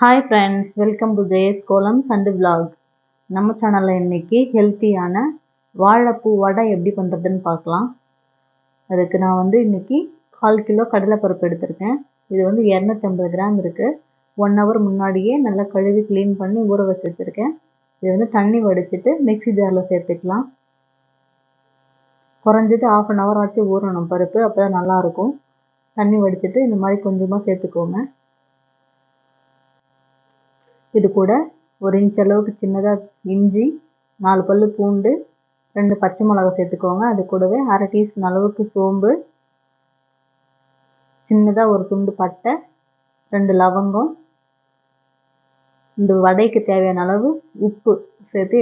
Hi friends welcome to Jaya's kolam சண்டு vlog நம்ம சேனலில் இன்னைக்கு ஹெல்த்தியான வாழைப்பூ வடை எப்படி பண்ணுறதுன்னு பார்க்கலாம். அதுக்கு நான் வந்து இன்றைக்கி கால் கிலோ கடலைப்பருப்பு எடுத்திருக்கேன். இது வந்து இரநூத்தம்பது கிராம் இருக்குது ஒன் ஹவர் முன்னாடியே நல்லா கழுவி க்ளீன் பண்ணி ஊற வச்சு வச்சுருக்கேன். இது வந்து தண்ணி வடிச்சிட்டு மிக்ஸி ஜாரில் சேர்த்துக்கலாம். குறைஞ்சது ஆஃப் அன் ஹவர் ஆச்சு ஊறணும் பருப்பு அப்போ தான் நல்லாயிருக்கும் தண்ணி வடிச்சிட்டு இந்த மாதிரி கொஞ்சமாக சேர்த்துக்கோங்க. இது கூட ஒரு இன்ச் அளவுக்கு சின்னதாக இஞ்சி நாலு பல் பூண்டு ரெண்டு பச்சை மிளகா சேர்த்துக்கோங்க. அது கூடவே அரை டீஸ்பூன் அளவுக்கு சோம்பு சின்னதாக ஒரு துண்டு பட்டை ரெண்டு லவங்கம். இந்த வடைக்கு தேவையான அளவு உப்பு சேர்த்து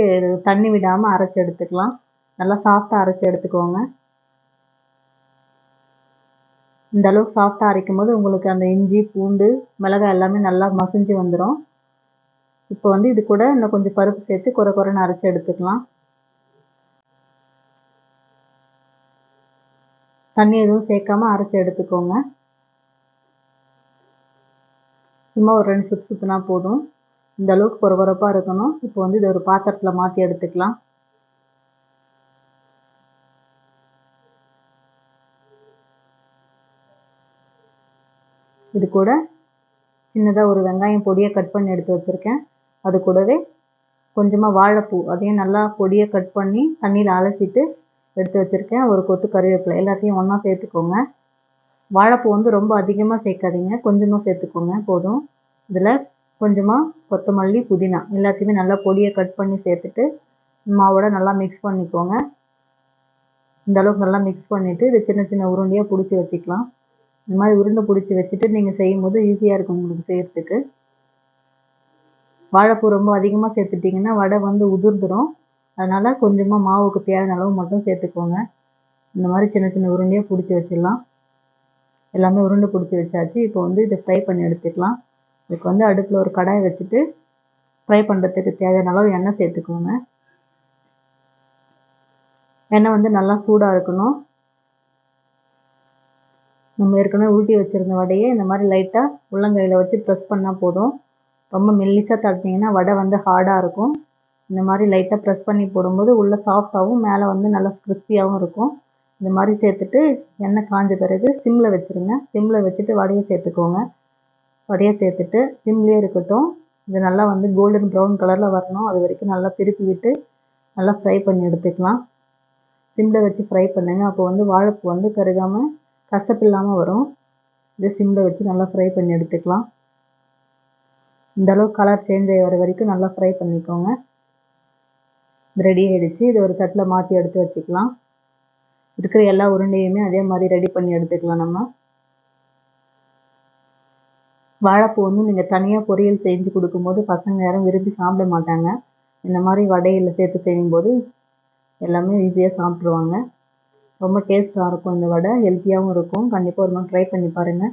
தண்ணி விடாமல் அரைச்சி எடுத்துக்கலாம். நல்லா சாஃப்டாக அரைச்சி எடுத்துக்கோங்க. இந்த அளவுக்கு சாஃப்டாக அரைக்கும் போது உங்களுக்கு அந்த இஞ்சி பூண்டு மிளகாய் எல்லாமே நல்லா மசிஞ்சு வந்துடும் இப்போ வந்து இது கூட இன்னும் கொஞ்சம் பருப்பு சேர்த்து குறை குறைன்னு அரைச்சி எடுத்துக்கலாம். தண்ணி எதுவும் சேர்க்காம அரைச்சி எடுத்துக்கோங்க. சும்மா ஒரு ரெண்டு சுற்று சுற்றுனா போதும். இந்த அளவுக்கு குறகுறப்பாக இருக்கணும். இப்போ வந்து இதை ஒரு பாத்திரத்தில் மாற்றி எடுத்துக்கலாம். இது கூட சின்னதாக ஒரு வெங்காயம் பொடியை கட் பண்ணி எடுத்து வச்சுருக்கேன். அது கூடவே கொஞ்சமாக வாழைப்பூ அதையும் நல்லா பொடியை கட் பண்ணி தண்ணியில் அலசிட்டு எடுத்து வச்சுருக்கேன். ஒரு கொத்து கருவேப்பிலை எல்லாத்தையும் ஒன்றா சேர்த்துக்கோங்க. வாழைப்பூ வந்து ரொம்ப அதிகமாக சேர்க்காதீங்க. கொஞ்சமாக சேர்த்துக்கோங்க போதும். இதில் கொஞ்சமாக கொத்தமல்லி புதினா எல்லாத்தையுமே நல்லா பொடியை கட் பண்ணி சேர்த்துட்டு மாவோட நல்லா மிக்ஸ் பண்ணிக்கோங்க. இந்த அளவுக்கு நல்லா மிக்ஸ் பண்ணிவிட்டு இது சின்ன சின்ன உருண்டையாக பிடிச்சி வச்சுக்கலாம். இந்த மாதிரி உருண்டை பிடிச்சி வச்சுட்டு நீங்கள் செய்யும்போது ஈஸியாக இருக்கும் உங்களுக்கு செய்கிறதுக்கு வாழைப்பூ ரொம்ப அதிகமாக சேர்த்துட்டிங்கன்னா வடை வந்து உதிர்ந்துடும் அதனால் கொஞ்சமாக மாவுக்கு தேவையான அளவு மட்டும் சேர்த்துக்கோங்க. இந்த மாதிரி சின்ன சின்ன உருண்டையாக பிடிச்சி வச்சிடலாம். எல்லாமே உருண்டை பிடிச்சி வச்சாச்சு. இப்போ வந்து இதை ஃப்ரை பண்ணி எடுத்துக்கலாம். இதுக்கு வந்து அடுப்பில் ஒரு கடாயை வச்சுட்டு ஃப்ரை பண்ணுறதுக்கு தேவையான அளவு எண்ணெய் சேர்த்துக்கோங்க. எண்ணெய் வந்து நல்லா சூடாக இருக்கணும். நம்ம ஏற்கனவே உருட்டி வச்சுருந்த வடையை இந்த மாதிரி லைட்டாக உள்ளங்கையில் வச்சு ப்ரெஸ் பண்ணால் போதும். ரொம்ப மெல்லிசாக தட்டினீங்கன்னா வடை வந்து ஹார்டாக இருக்கும். இந்த மாதிரி லைட்டாக ப்ரெஸ் பண்ணி போடும்போது உள்ளே சாஃப்டாகவும் மேலே வந்து நல்லா கிறிஸ்பியாகவும் இருக்கும். இந்த மாதிரி சேர்த்துட்டு எண்ணெய் காஞ்ச பிறகு சிம்மில் வச்சுருங்க. சிம்மில் வச்சுட்டு வடையை சேர்த்துக்கோங்க. வடையை சேர்த்துட்டு சிம்லேயே இருக்கட்டும். இது நல்லா வந்து கோல்டன் ப்ரௌன் கலரில் வரணும். அது வரைக்கும் நல்லா திருப்பி விட்டு நல்லா ஃப்ரை பண்ணி எடுத்துக்கலாம். சிம்மில் வச்சு ஃப்ரை பண்ணுங்கள் அப்போ வந்து வாழைப்பூ வந்து கருகாமல் கசப்பு இல்லாமல் வரும். இதை சிம்மில் வச்சு நல்லா ஃப்ரை பண்ணி எடுத்துக்கலாம். இந்த அளவுக்கு கலர் சேஞ்ச் ஆகி வர வரைக்கும் நல்லா ஃப்ரை பண்ணிக்கோங்க. ரெடி ஆகிடுச்சு இதை ஒரு தட்டில் மாற்றி எடுத்து வச்சுக்கலாம். இருக்கிற எல்லா உருண்டையுமே அதே மாதிரி ரெடி பண்ணி எடுத்துக்கலாம் நம்ம. வாழைப்பூ வந்து நீங்கள் தனியாக பொரியல் செஞ்சு கொடுக்கும்போது பசங்க யாரும் விரும்பி சாப்பிட மாட்டாங்க. இந்த மாதிரி வடையில் சேர்த்து செய்யும்போது எல்லாமே ஈஸியாக சாப்பிட்ருவாங்க ரொம்ப டேஸ்ட்டாக இருக்கும் இந்த வடை. ஹெல்த்தியாகவும் இருக்கும். கண்டிப்பாக ஒரு நாள் ட்ரை பண்ணி பாருங்கள்